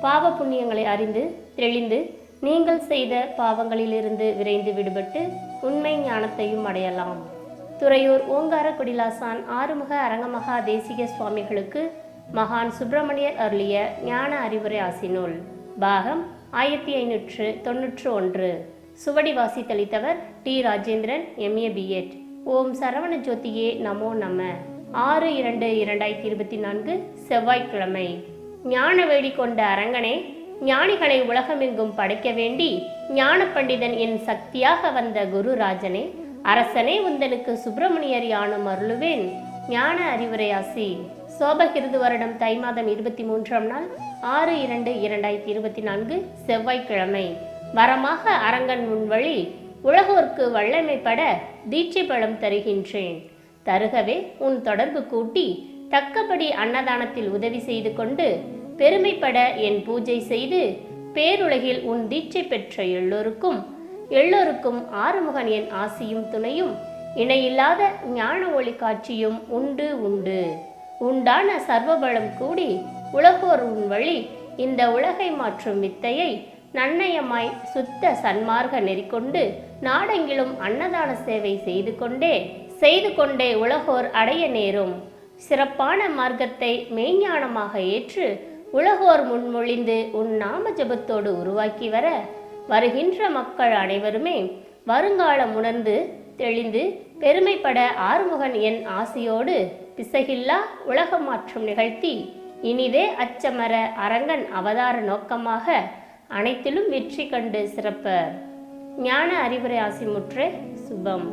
பாவ புண்ணியங்களை அறிந்து தெளிந்து நீங்கள் செய்த பாவங்களிலிருந்து விரைந்து விடுபட்டு உண்மை ஞானத்தையும் அடையலாம். துறையூர் ஓங்கார குடிலாசான் ஆறுமுக அரங்கமகா தேசிக சுவாமிகளுக்கு மகான் சுப்பிரமணியர் அருளிய ஞான அறிவுரை ஆசினூல் பாகம் ஆயிரத்தி ஐநூற்று தொன்னூற்று ஒன்று. சுவடி வாசித்தளித்தவர் T. Rajendran M A B Ed ஓம் சரவண ஜோதியே நமோ நம. ஆறு இரண்டு இரண்டாயிரத்தி இருபத்தி நான்கு செவ்வாய்க்கிழமை. ஞான வேடி கொண்ட அரங்கனே ஞானிகளை உலகமெங்கும் படைக்க வேண்டி ஞான பண்டிதன் என் சக்தியாக வந்த குருராஜனே அரசனே உந்தனுக்கு சுப்பிரமணியர் யானும் அருளுவேன். ஞான அறிவுரையாசி சோபகிருது வருடம் தை மாதம் இருபத்தி மூன்றாம் நாள் ஆறு இரண்டு இரண்டாயிரத்தி இருபத்தி நான்கு செவ்வாய்க்கிழமை. வரமாக அரங்கன் முன்வழி உலகோர்க்கு வல்லமைப்பட தீட்சை பழம் தருகின்றேன். தருகவே உன் தொடர்பு கூட்டி தக்கபடி அன்னதானத்தில் உதவி செய்து கொண்டு பெருமைப்பட என் பூஜை செய்து பேருலகில் உன் தீட்சை பெற்ற எல்லோருக்கும் எல்லோருக்கும் ஆறுமுகன் என் ஆசியும் துணையும் இணையில்லாத ஞான ஒளி காட்சியும் உண்டு உண்டு. உண்டான சர்வபலம் கூடி உலகோர் உன் வழி இந்த உலகை மாற்றும் வித்தையை நன்னயமாய் சுத்த சன்மார்க்க நெறிக்கொண்டு நாடெங்கிலும் அன்னதான சேவை செய்து கொண்டே செய்து கொண்டே உலகோர் அடைய நேரும். சிறப்பான மார்க்கத்தை மெய்ஞானமாக ஏற்று உலகோர் முன்மொழிந்து உன் நாம ஜபத்தோடு உருவாக்கி வர வருகின்ற மக்கள் அனைவருமே வருங்காலம் உணர்ந்து தெளிந்து பெருமைப்பட ஆறுமுகன் என் ஆசையோடு பிசகில்லா உலக மாற்றம் நிகழ்த்தி இனிதே அச்சமர அரங்கன் அவதார நோக்கமாக அனைத்திலும் வெற்றி கண்டு சிறப்ப. ஞான அறிவுரை ஆசிமுற்று சுபம்.